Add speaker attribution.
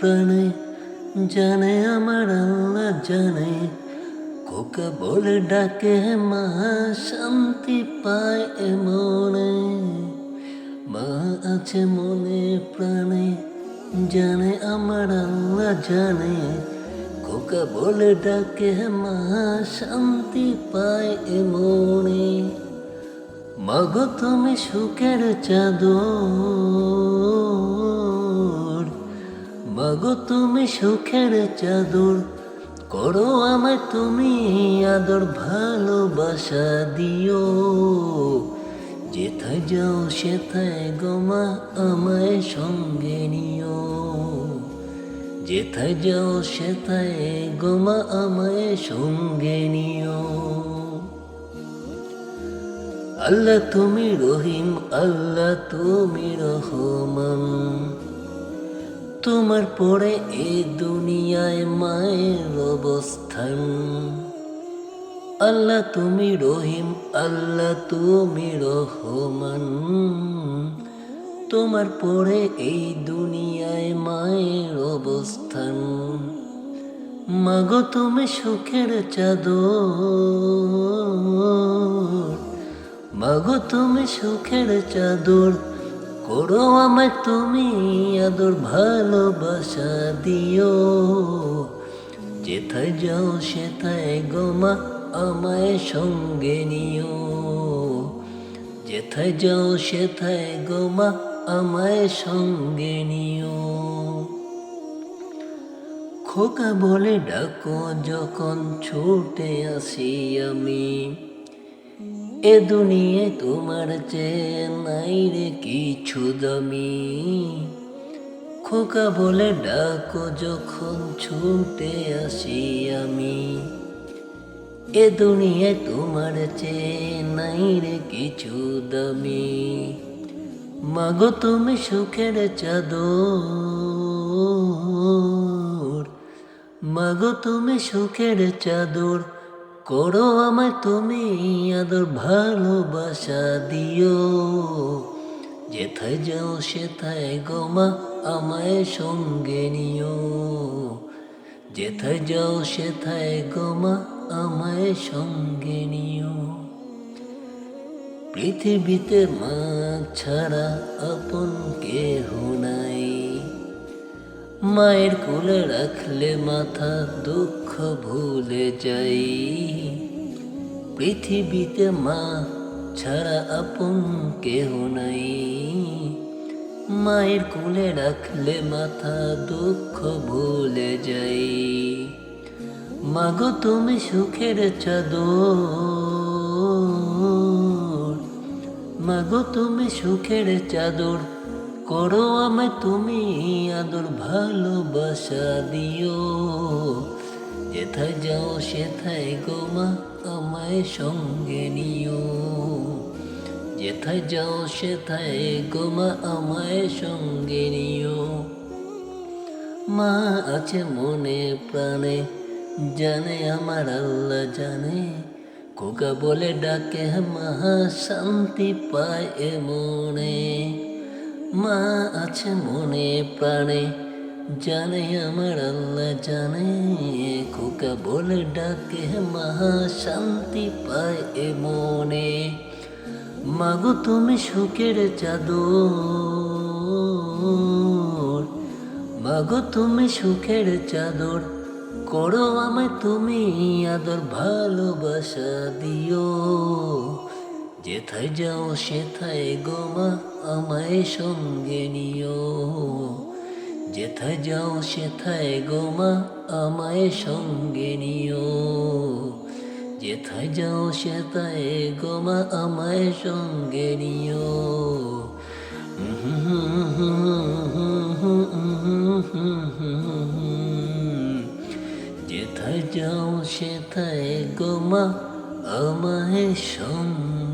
Speaker 1: প্রাণে, জানে আমার আল্লাহ জানে। কোকা বলে ডাকে, মা শান্তি পায় এ মনে। মা আছে মনে প্রাণে, জানে আমার আল্লাহ জানে। কোকা বলে ডাকে, মা শান্তি পায় এ মনে। মাগো তুমি সুখের চাদর মাগো তুমি সুখের চাদর করো আমায়, তুমি আদর ভালোবাসা দিও। যেথায় যাও, সেথায় গোমা আমায় সঙ্গে নিও। যেথায় যাও, সেথায় গোমা আমায় সঙ্গে নিও। আল্লাহ তুমি রহিম, আল্লাহ তুমি রহমান। তোমার পরে এ দুনিয়ায় মায়ের অবস্থান। আল্লাহ তুমি রহিম, আল্লাহ তুমি রহমান। তোমার পরে এই দুনিয়ায় মায়ের অবস্থান। মাগো তুমি সুখের চাদর। মাগো তুমি সুখের চাদর। করো আমায় তুমি আদর ভালোবাসা দিও। যেথায় যাও সেথায় গোমা আমায় সঙ্গে নিও। যেথায় যাও সেথায় গোমা আমায় সঙ্গে নিও। খোকা বলে ডাকো, যখন ছুটে আসি আমি। এ দুনিয়ায় তোমার চেয়ে নাই রে কিছু দামি। খোকা বলে ডাকো যখন ছুটে আসি আমি। এ দুনিয়ায় তোমার চেয়ে নাই রে কিছু দামি। মাগো তুমি সুখের চাদর। মাগো তুমি সুখের চাদর। করো আমায় তুমি আদর ভালোবাসা দিও। যেথায় যাও সেথায় গোমা আমায় সঙ্গে নিও। যেথায় যাও সেথায় গোমা আমায় সঙ্গে নিও। পৃথিবীতে মা ছাড়া আপন কেহ নাই। মায়ের কোলে রাখলে মাথা দুঃখ ভুলে যাই। পৃথিবীতে মা ছাড়া আপন কেহ নাই। মায়ের কোলে রাখলে মাথা দুঃখ ভুলে যাই। মাগো তুমি সুখের চাদর। মাগো তুমি সুখের চাদর। করো আমায় তুমি আদর, ভালোবাসা দিও। যেথায় যাও সেথায় গোমা আমায় সঙ্গে নিও। যেথায় যাও সেথায় গোমা আমায় সঙ্গে নিও। মা আছে মনে প্রাণে, জানে আমার আল্লাহ জানে। কোকা বলে ডাকে মা শান্তি পায় মনে। মা আছে মনে প্রাণে, জানে আমার আল্লাহ জানে। খোকা বলে ডাকে মা শান্তি পায় এ মনে। মাগো তুমি সুখের চাদর। মাগো তুমি সুখের চাদর। করো আমায় তুমি আদর, ভালোবাসা দিও। যেথায় যাও সেথায় গোমা আমায় সঙ্গে নিও। যেথায় যাও সেথায় গোমা আমায় সঙ্গে নিও। যেথায় যাও সেথায় গোমা আমায় সঙ্গে নিও। যেথায় যাও সেথায় গোমা আমায় সঙ্গে